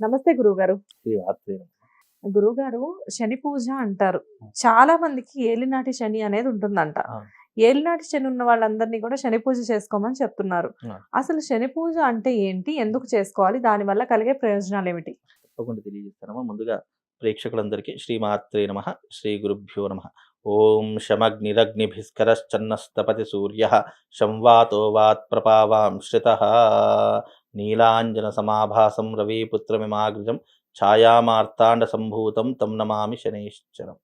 నమస్తే గురువుగారు. గురువుగారు శని పూజ అంటారు. చాలా మందికి ఏలినాటి శని అనేది ఉంటుందంట. ఏలినాటి శని ఉన్న వాళ్ళందరినీ కూడా శని పూజ చేసుకోమని చెప్తున్నారు. అసలు శని పూజ అంటే ఏంటి? ఎందుకు చేసుకోవాలి? దాని వల్ల కలిగే ప్రయోజనాలు ఏమిటి? తప్పకుండా తెలియజేస్తానమ్మా. ముందుగా ప్రేక్షకులందరికీ శ్రీమాత్రే నమ. శ్రీ గురుభ్యో నమ. ఓం శమగ్నిరగ్నిభిస్కరశ్చన్నస్తపతి సూర్య. శంవాతో వాత్ ప్రపావాం శ్రిత నీలాంజన సమాభాసం రవిపుత్రమిమాగ్రజం ఛాయామార్తాండ సంభూతం తం నమామి శనైశ్చరం.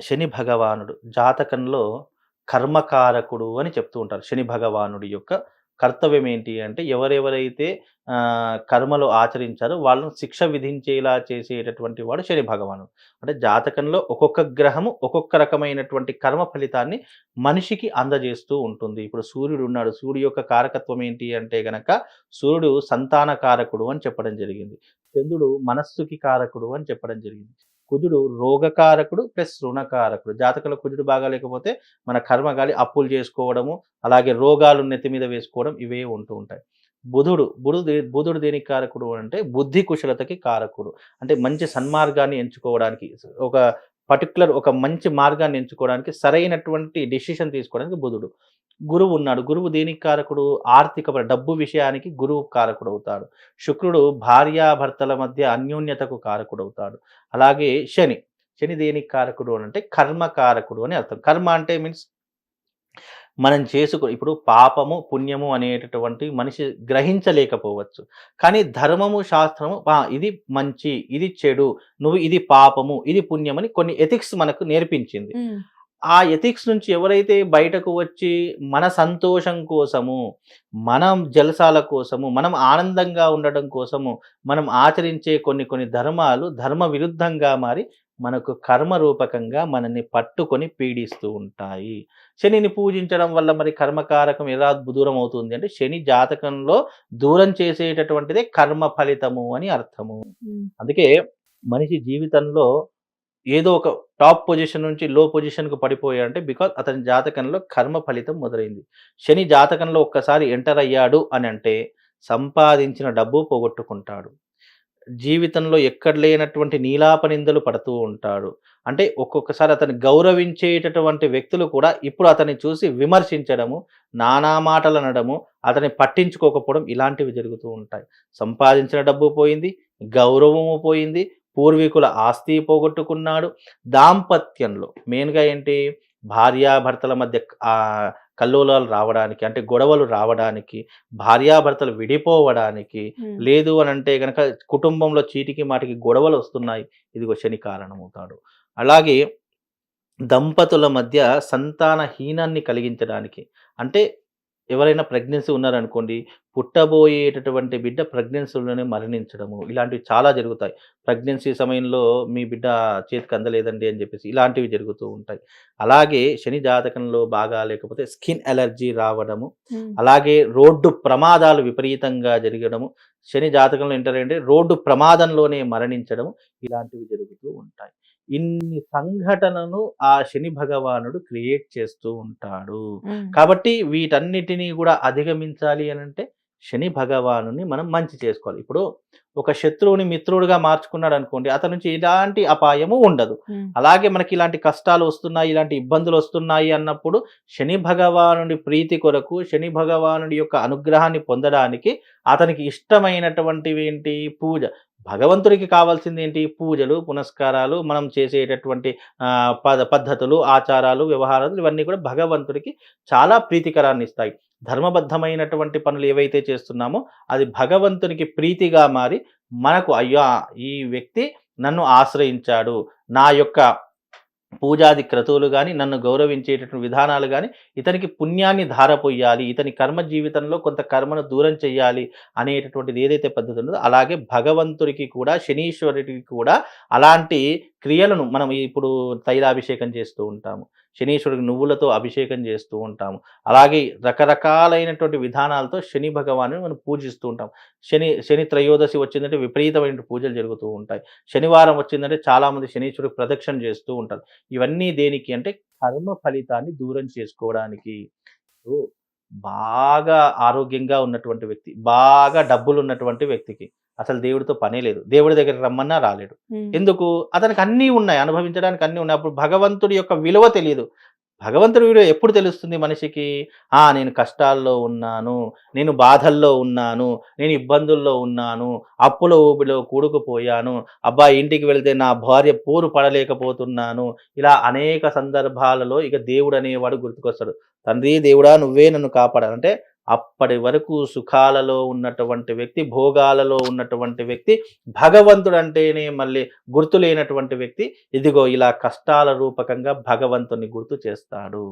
శని భగవానుడు జాతకంలో కర్మకారకుడు అని చెప్తూ ఉంటారు. శని భగవానుడి యొక్క కర్తవ్యం ఏంటి అంటే ఎవరెవరైతే కర్మలు ఆచరించారో వాళ్ళను శిక్ష విధించేలా చేసేటటువంటి వాడు శని భగవానుడు. అంటే జాతకంలో ఒక్కొక్క గ్రహము ఒక్కొక్క రకమైనటువంటి కర్మ ఫలితాన్ని మనిషికి అందజేస్తూ ఉంటుంది. ఇప్పుడు సూర్యుడు ఉన్నాడు. సూర్యుడు యొక్క కారకత్వం ఏంటి అంటే గనక సూర్యుడు సంతాన కారకుడు అని చెప్పడం జరిగింది. చంద్రుడు మనస్సుకి కారకుడు అని చెప్పడం జరిగింది. కుజుడు రోగకారకుడు ప్లస్ రుణకారకుడు. జాతకంలో కుజుడు బాగా లేకపోతే మన కర్మగాలి అప్పులు చేసుకోవడము అలాగే రోగాలు నెత్తి మీద వేసుకోవడం ఇవే ఉంటూ ఉంటాయి. బుధుడు బుధుడు బుధుడు దేనికి కారకుడు అంటే బుద్ధి కుశలతకి కారకుడు. అంటే మంచి సన్మార్గాన్ని ఎంచుకోవడానికి. ఒక పర్టికులర్ ఒక మంచి మార్గాన్ని ఎంచుకోవడానికి సరైనటువంటి డెసిషన్ తీసుకోవడానికి బుధుడు. గురువు ఉన్నాడు. గురువు దేనికి కారకుడు? ఆర్థిక డబ్బు విషయానికి గురువు కారకుడు అవుతాడు. శుక్రుడు భార్యాభర్తల మధ్య అన్యోన్యతకు కారకుడు అవుతాడు. అలాగే శని. శని దేనికి కారకుడు అని అంటే కర్మ కారకుడు అని అర్థం. కర్మ అంటే మీన్స్ మనం చేసుకో ఇప్పుడు పాపము పుణ్యము అనేటటువంటి మనిషి గ్రహించలేకపోవచ్చు. కానీ ధర్మము శాస్త్రము "ఆ, ఇది మంచి ఇది చెడు నువ్వు ఇది పాపము ఇది పుణ్యమని కొన్ని ఎథిక్స్ మనకు నేర్పించింది. ఆ ఎథిక్స్ నుంచి ఎవరైతే బయటకు వచ్చి మన సంతోషం కోసము మనం జలసాల కోసము మనం ఆనందంగా ఉండడం కోసము మనం ఆచరించే కొన్ని కొన్ని ధర్మాలు ధర్మ విరుద్ధంగా మారి మనకు కర్మ రూపకంగా మనల్ని పట్టుకొని పీడిస్తూ ఉంటాయి. శనిని పూజించడం వల్ల మరి కర్మకారకం ఎలా దూరం అవుతుంది అంటే శని జాతకంలో దూరం చేసేటటువంటిదే కర్మ ఫలితము అని అర్థము. అందుకే మనిషి జీవితంలో ఏదో ఒక టాప్ పొజిషన్ నుంచి లో పొజిషన్కు పడిపోయాడంటే బికాజ్ అతని జాతకంలో కర్మ ఫలితం మొదలైంది. శని జాతకంలో ఒక్కసారి ఎంటర్ అయ్యాడు అని అంటే సంపాదించిన డబ్బు పోగొట్టుకుంటాడు. జీవితంలో ఎక్కడ లేనటువంటి నీలాపనిందలు పడుతూ ఉంటాడు. అంటే ఒక్కొక్కసారి అతన్ని గౌరవించేటటువంటి వ్యక్తులు కూడా ఇప్పుడు అతన్ని చూసి విమర్శించడము నానా మాటలు అనడము అతన్ని పట్టించుకోకపోవడం ఇలాంటివి జరుగుతూ ఉంటాయి. సంపాదించిన డబ్బు పోయింది గౌరవము పోయింది పూర్వీకుల ఆస్తి పోగొట్టుకున్నాడు. దాంపత్యంలో మెయిన్గా ఏంటి? భార్యాభర్తల మధ్య కల్లోలాలు రావడానికి అంటే గొడవలు రావడానికి భార్యాభర్తలు విడిపోవడానికి లేదు అని అంటే గనక కుటుంబంలో చీటికి మాటికి గొడవలు వస్తున్నాయి. ఇదిగో శని కారణమవుతాడు. అలాగే దంపతుల మధ్య సంతానహీనాన్ని కలిగించడానికి అంటే ఎవరైనా ప్రెగ్నెన్సీ ఉన్నారనుకోండి పుట్టబోయేటటువంటి బిడ్డ ప్రెగ్నెన్సీలోనే మరణించడము. ఇలాంటివి చాలా జరుగుతాయి. ప్రెగ్నెన్సీ సమయంలో మీ బిడ్డ చేతికి అందలేదండి అని చెప్పేసి ఇలాంటివి జరుగుతూ ఉంటాయి. అలాగే శని జాతకంలో బాగా లేకపోతే స్కిన్ ఎలర్జీ రావడము అలాగే రోడ్డు ప్రమాదాలు విపరీతంగా జరగడము శని జాతకంలో ఏంటంటే రోడ్డు ప్రమాదంలోనే మరణించడము ఇలాంటివి జరుగుతూ ఉంటాయి. ఇన్ని సంఘటనను ఆ శని భగవానుడు క్రియేట్ చేస్తూ ఉంటాడు. కాబట్టి వీటన్నిటినీ కూడా అధిగమించాలి అని అంటే శని భగవానుని మనం మంచి చేసుకోవాలి. ఇప్పుడు ఒక శత్రువుని మిత్రుడుగా మార్చుకున్నాడు అనుకోండి అతని నుంచి ఎలాంటి అపాయము ఉండదు. అలాగే మనకి ఇలాంటి కష్టాలు వస్తున్నాయి ఇలాంటి ఇబ్బందులు వస్తున్నాయి అన్నప్పుడు శని భగవానుడి ప్రీతి కొరకు శని భగవానుడి యొక్క అనుగ్రహాన్ని పొందడానికి అతనికి ఇష్టమైనటువంటివి ఏంటి? పూజ. భగవంతుడికి కావాల్సింది ఏంటి? పూజలు పునస్కారాలు మనం చేసేటటువంటి పద పద్ధతులు ఆచారాలు వ్యవహారాలు ఇవన్నీ కూడా భగవంతుడికి చాలా ప్రీతికరాన్ని ఇస్తాయి ధర్మబద్ధమైనటువంటి పనులు ఏవైతే చేస్తున్నామో అది భగవంతునికి ప్రీతిగా మారి మనకు అయ్యా ఈ వ్యక్తి నన్ను ఆశ్రయించాడు. నా యొక్క పూజాది క్రతువులు కానీ నన్ను గౌరవించేటటువంటి విధానాలు కానీ ఇతనికి పుణ్యాన్ని ధారపోయాలి ఇతని కర్మ జీవితంలో కొంత కర్మను దూరం చేయాలి అనేటటువంటిది ఏదైతే పద్ధతి ఉందో అలాగే భగవంతుడికి కూడా శనీశ్వరుడికి కూడా అలాంటి క్రియలను మనం ఇప్పుడు తైలాభిషేకం చేస్తూ ఉంటాము. శనీశ్వరుడికి నువ్వులతో అభిషేకం చేస్తూ ఉంటాము. అలాగే రకరకాలైనటువంటి విధానాలతో శని భగవాను మనం పూజిస్తూ ఉంటాం. శని శని త్రయోదశి వచ్చిందంటే విపరీతమైన పూజలు జరుగుతూ ఉంటాయి. శనివారం వచ్చిందంటే చాలామంది శనీశ్వరుడికి ప్రదక్షిణ చేస్తూ ఉంటారు. ఇవన్నీ దేనికి అంటే కర్మ ఫలితాన్ని దూరం చేసుకోవడానికి. బాగా ఆరోగ్యంగా ఉన్నటువంటి వ్యక్తి బాగా డబ్బులు ఉన్నటువంటి వ్యక్తికి అసలు దేవుడితో పనే లేదు. దేవుడి దగ్గర రమ్మన్నా రాలేడు. ఎందుకు? అతనికి అన్నీ ఉన్నాయి అనుభవించడానికి అన్నీ ఉన్నాయి. అప్పుడు భగవంతుడి యొక్క విలువ తెలియదు. భగవంతుడి వీడియో ఎప్పుడు తెలుస్తుంది మనిషికి? ఆ నేను కష్టాల్లో ఉన్నాను నేను బాధల్లో ఉన్నాను నేను ఇబ్బందుల్లో ఉన్నాను అప్పుల ఊబిలో కూడుకుపోయాను అబ్బా ఇంటికి వెళ్తే నా భార్య పోరు పడలేకపోతున్నాను ఇలా అనేక సందర్భాలలో ఇక దేవుడు అనేవాడు గుర్తుకొస్తాడు. తండ్రి దేవుడా నువ్వే నన్ను కాపాడాలంటే అప్పటి వరకు సుఖాలలో ఉన్నటువంటి వ్యక్తి భోగాలలో ఉన్నటువంటి వ్యక్తి భగవంతుడు అంటేనే మళ్ళీ గుర్తు లేనటువంటి వ్యక్తి ఇదిగో ఇలా కష్టాల రూపకంగా భగవంతుని గుర్తు చేస్తాడు.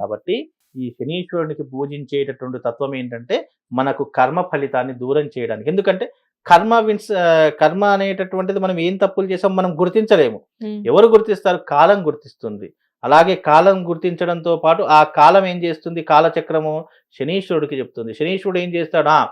కాబట్టి ఈ శనీశ్వరునికి పూజించేటటువంటి తత్వం ఏంటంటే మనకు కర్మ ఫలితాన్ని దూరం చేయడానికి. ఎందుకంటే కర్మ విన్స్ కర్మ అనేటటువంటిది మనం ఏం తప్పులు చేసాం మనం గుర్తించలేము. ఎవరు గుర్తిస్తారు? కాలం గుర్తిస్తుంది. అలాగే కాలం గుర్తించడంతో పాటు ఆ కాలం ఏం చేస్తుంది? కాలచక్రము శనీశ్వరుడికి చెప్తుంది. శనీశ్వరుడు ఏం చేస్తాడా?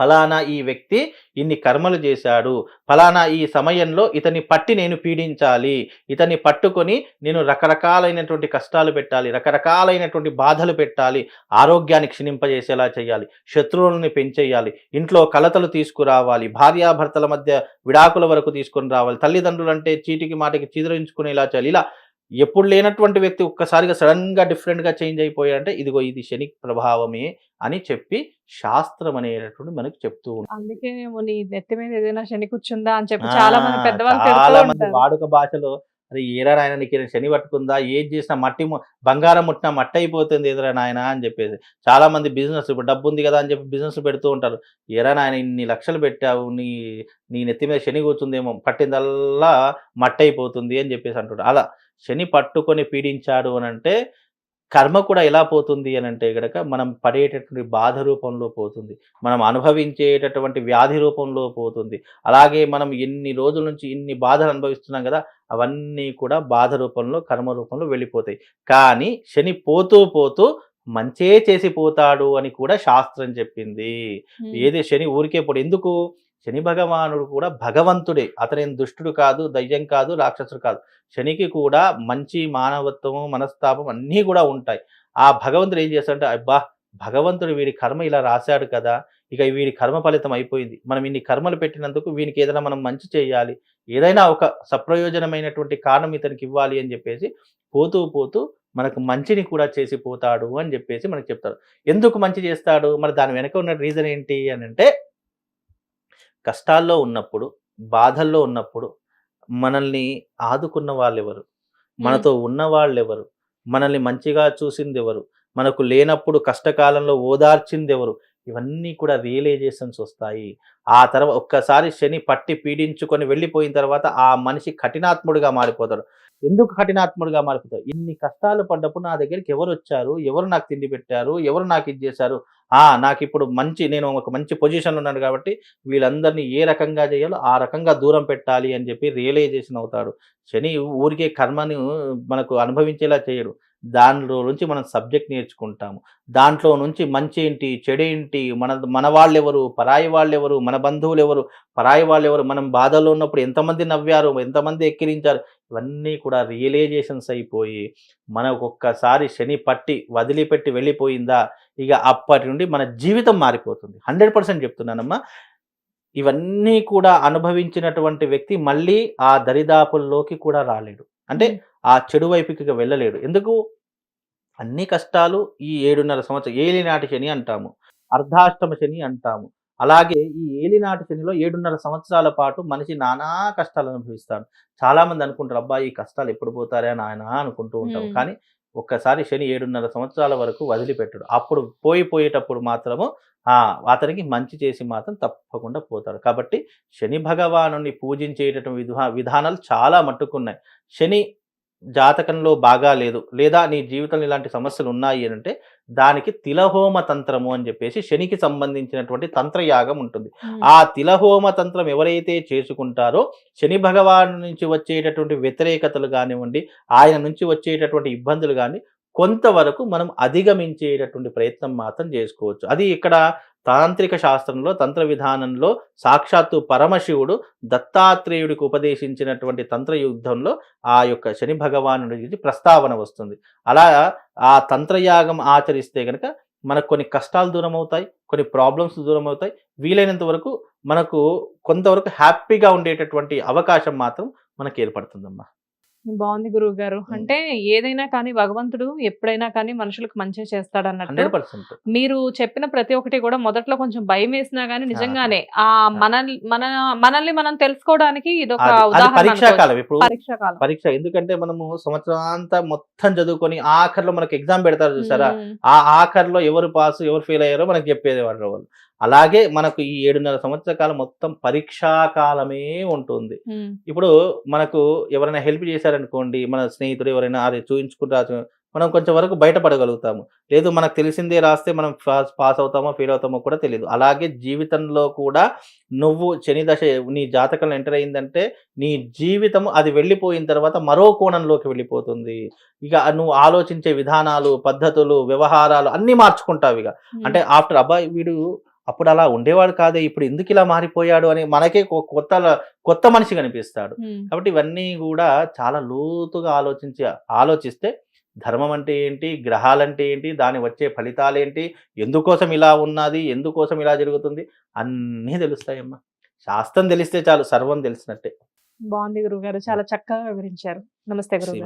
ఫలానా ఈ వ్యక్తి ఇన్ని కర్మలు చేశాడు. ఫలానా ఈ సమయంలో ఇతని పట్టి నేను పీడించాలి. ఇతని పట్టుకొని నేను రకరకాలైనటువంటి కష్టాలు పెట్టాలి. రకరకాలైనటువంటి బాధలు పెట్టాలి. ఆరోగ్యాన్ని క్షీణింపజేసేలా చేయాలి. శత్రువులని పెంచేయాలి. ఇంట్లో కలతలు తీసుకురావాలి. భార్యాభర్తల మధ్య విడాకుల వరకు తీసుకొని రావాలి. తల్లిదండ్రులు అంటే చీటికి మాటికి చిదిరించుకునేలా చేయాలి. ఇలా ఎప్పుడు లేనటువంటి వ్యక్తి ఒక్కసారిగా సడన్గా డిఫరెంట్గా చేంజ్ అయిపోయాడంటే ఇదిగో ఇది శని ప్రభావమే అని చెప్పి శాస్త్రం అనేటటువంటి మనకు చెప్తూ ఉంటుంది అందుకే నీ నెత్తి మీద ఏదైనా శని కూర్చుందా అని చెప్పి చాలా మంది పెద్దవాళ్ళు చాలా మంది వాడుక భాషలో అరే ఏరా నాయన నీకు ఈయన శని పట్టుకుందా? ఏం చేసినా మట్టి బంగారం ముట్టినా మట్టి అయిపోతుంది ఎదురా నాయన అని చెప్పేసి. చాలామంది బిజినెస్ ఇప్పుడు డబ్బు ఉంది కదా అని చెప్పి బిజినెస్ పెడుతూ ఉంటారు. ఏరా నాయన ఇన్ని లక్షలు పెట్టావు నీ నీ నెత్తి మీద శని కూర్చుందేమో పట్టిందల్లా మట్టి అయిపోతుంది అని చెప్పేసి అంటుంటారు. అలా శని పట్టుకొని పీడించాడు అని అంటే కర్మ కూడా ఎలా పోతుంది అని అంటే గనక మనం పడేటటువంటి బాధ రూపంలో పోతుంది. మనం అనుభవించేటటువంటి వ్యాధి రూపంలో పోతుంది. అలాగే మనం ఎన్ని రోజుల నుంచి ఇన్ని బాధలు అనుభవిస్తున్నాం కదా అవన్నీ కూడా బాధ రూపంలో కర్మ రూపంలో వెళ్ళిపోతాయి. కానీ శని పోతూ పోతూ మంచే చేసి పోతాడు అని కూడా శాస్త్రం చెప్పింది. ఏది శని ఊరికే పోడు. ఎందుకు? శని భగవానుడు కూడా భగవంతుడే. అతనేం దుష్టుడు కాదు దయ్యం కాదు రాక్షసుడు కాదు. శనికి కూడా మంచి మానవత్వము మనస్తాపం అన్నీ కూడా ఉంటాయి. ఆ భగవంతుడు ఏం చేస్తాడంటే అబ్బా భగవంతుడు వీడి కర్మ ఇలా రాశాడు కదా ఇక వీడి కర్మ ఫలితం అయిపోయింది. మనం ఇన్ని కర్మలు పెట్టినందుకు వీనికి ఏదైనా మనం మంచి చేయాలి. ఏదైనా ఒక సప్రయోజనమైనటువంటి కారణం ఇతనికి ఇవ్వాలి అని చెప్పేసి పోతూ పోతూ మనకు మంచిని కూడా చేసి పోతాడు అని చెప్పేసి మనకు చెప్తారు. ఎందుకు మంచి చేస్తాడు? మరి దాని వెనక ఉన్న రీజన్ ఏంటి అని అంటే కష్టాల్లో ఉన్నప్పుడు బాధల్లో ఉన్నప్పుడు మనల్ని ఆదుకున్న వాళ్ళు ఎవరు మనతో ఉన్న వాళ్ళు ఎవరు మనల్ని మంచిగా చూసింది ఎవరు మనకు లేనప్పుడు కష్టకాలంలో ఓదార్చింది ఎవరు ఇవన్నీ కూడా రియలైజేషన్స్ వస్తాయి. ఆ తర్వాత ఒక్కసారి శని పట్టి పీడించుకొని వెళ్ళిపోయిన తర్వాత ఆ మనిషి కఠినాత్ముడిగా మారిపోతాడు. ఎందుకు కఠినాత్ముడిగా మారిపోతాడు? ఇన్ని కష్టాలు పడ్డప్పుడు నా దగ్గరికి ఎవరు వచ్చారు ఎవరు నాకు తిండి పెట్టారు? ఎవరు నాకు ఇది చేశారు? నాకు ఇప్పుడు మంచి నేను ఒక మంచి పొజిషన్లో ఉన్నాను కాబట్టి వీళ్ళందరినీ ఏ రకంగా చేయాలో ఆ రకంగా దూరం పెట్టాలి అని చెప్పి రియలైజేషన్ అవుతాడు శని ఊరికే కర్మని మనకు అనుభవించేలా చేయడు. దానిలో నుంచి మనం సబ్జెక్ట్ నేర్చుకుంటాము. దాంట్లో నుంచి మంచి ఏంటి చెడు ఏంటి మన మన వాళ్ళు ఎవరు పరాయి వాళ్ళు ఎవరు మన బంధువులు ఎవరు పరాయి వాళ్ళు ఎవరు మనం బాధలో ఉన్నప్పుడు ఎంతమంది నవ్వారు ఎంతమంది ఎక్కిరించారు ఇవన్నీ కూడా రియలైజేషన్స్ అయిపోయి మనకు ఒక్కసారి శని పట్టి వదిలిపెట్టి వెళ్ళిపోయిందా? ఇక అప్పటి నుండి మన జీవితం మారిపోతుంది. హండ్రెడ్ పర్సెంట్ చెప్తున్నానమ్మా. ఇవన్నీ కూడా అనుభవించినటువంటి వ్యక్తి మళ్ళీ ఆ దరిదాపుల్లోకి కూడా రాలేడు. అంటే ఆ చెడు వైపుకి వెళ్ళలేడు. ఎందుకు? అన్ని కష్టాలు ఈ ఏడున్నర సంవత్సరం ఏలినాటి శని అంటాము. అర్ధాష్టమ శని అంటాము. అలాగే ఈ ఏలినాటి శనిలో ఏడున్నర సంవత్సరాల పాటు మనిషి నానా కష్టాలు అనుభవిస్తాడు. చాలా మంది అనుకుంటారు అబ్బా ఈ కష్టాలు ఎప్పుడు పోతారే నాయన? అనుకుంటూ ఉంటాం. కానీ ఒక్కసారి శని ఏడున్నర సంవత్సరాల వరకు వదిలిపెట్టడు. అప్పుడు పోయి పోయేటప్పుడు మాత్రము అతనికి మంచి చేసి మాత్రం తప్పకుండా పోతాడు. కాబట్టి శని భగవాను పూజించేటటువంటి విధా విధానాలు చాలా మట్టుకున్నాయి. శని జాతకంలో బాగా లేదు లేదా నీ జీవితంలో ఇలాంటి సమస్యలు ఉన్నాయి అని అంటే దానికి తిలహోమ తంత్రము అని చెప్పేసి శనికి సంబంధించినటువంటి తంత్రయాగం ఉంటుంది. ఆ తిలహోమ తంత్రం ఎవరైతే చేసుకుంటారో శని భగవాను నుంచి వచ్చేటటువంటి వ్యతిరేకతలు కానివ్వండి ఆయన నుంచి వచ్చేటటువంటి ఇబ్బందులు కానీ కొంతవరకు మనం అధిగమించేటటువంటి ప్రయత్నం మాత్రం చేసుకోవచ్చు అది ఇక్కడ తాంత్రిక శాస్త్రంలో తంత్ర విధానంలో సాక్షాత్తు పరమశివుడు దత్తాత్రేయుడికి ఉపదేశించినటువంటి తంత్ర యుద్ధంలో ఆ యొక్క శని భగవానుడి గురించి ప్రస్తావన వస్తుంది. అలా ఆ తంత్రయాగం ఆచరిస్తే కనుక మనకు కొన్ని కష్టాలు దూరం అవుతాయి కొన్ని ప్రాబ్లమ్స్ దూరం అవుతాయి వీలైనంత వరకు మనకు కొంతవరకు హ్యాపీగా ఉండేటటువంటి అవకాశం మాత్రం మనకి ఏర్పడుతుందమ్మా. బాగుంది గురువు గారు. అంటే ఏదైనా కానీ భగవంతుడు ఎప్పుడైనా కానీ మనుషులకు మంచి చేస్తాడు అన్నట్టు మీరు చెప్పిన ప్రతి ఒక్కటి కూడా మొదట్లో కొంచెం భయం వేసినా గానీ నిజంగానే ఆ. మనల్ని మన మనల్ని మనం తెలుసుకోవడానికి ఇదొక ఉదాహరణ పరీక్షా ఎందుకంటే మనము సంవత్సరం అంతా మొత్తం చదువుకొని ఆఖరిలో మనకి ఎగ్జామ్ పెడతారు చూసారా? ఆ ఆఖరిలో ఎవరు పాస్ ఎవరు ఫెయిల్ అయ్యారో మనకు చెప్పేది వాళ్ళు. అలాగే మనకు ఈ ఏడున్నర సంవత్సర కాలం మొత్తం పరీక్షా కాలమే ఉంటుంది. ఇప్పుడు మనకు ఎవరైనా హెల్ప్ చేశారనుకోండి మన స్నేహితుడు ఎవరైనా అది చూయించుకుంటా మనం కొంచెం వరకు బయటపడగలుగుతాము. లేదు మనకు తెలిసిందే రాస్తే మనం పాస్ పాస్ అవుతామో ఫెయిల్ అవుతామో కూడా తెలియదు. అలాగే జీవితంలో కూడా నువ్వు శని దశ నీ జాతకంలో ఎంటర్ అయిందంటే నీ జీవితం అది వెళ్ళిపోయిన తర్వాత మరో కోణంలోకి వెళ్ళిపోతుంది. ఇక నువ్వు ఆలోచించే విధానాలు పద్ధతులు వ్యవహారాలు అన్నీ మార్చుకుంటావు ఇక. అంటే ఆఫ్టర్ అబ్బాయి వీడు అప్పుడు అలా ఉండేవాడు కాదే ఇప్పుడు ఎందుకు ఇలా మారిపోయాడు అని మనకే కొత్త కొత్త మనిషి కనిపిస్తాడు. కాబట్టి ఇవన్నీ కూడా చాలా లోతుగా ఆలోచించి ఆలోచిస్తే ధర్మం అంటే ఏంటి గ్రహాలంటే ఏంటి దాని వచ్చే ఫలితాలు ఏంటి ఎందుకోసం ఇలా ఉన్నది ఎందుకోసం ఇలా జరుగుతుంది అన్నీ తెలుస్తాయమ్మా. శాస్త్రం తెలిస్తే చాలు సర్వం తెలిసినట్టే. బాగుంది గురువు గారు చాలా చక్కగా వివరించారు. నమస్తే గురువు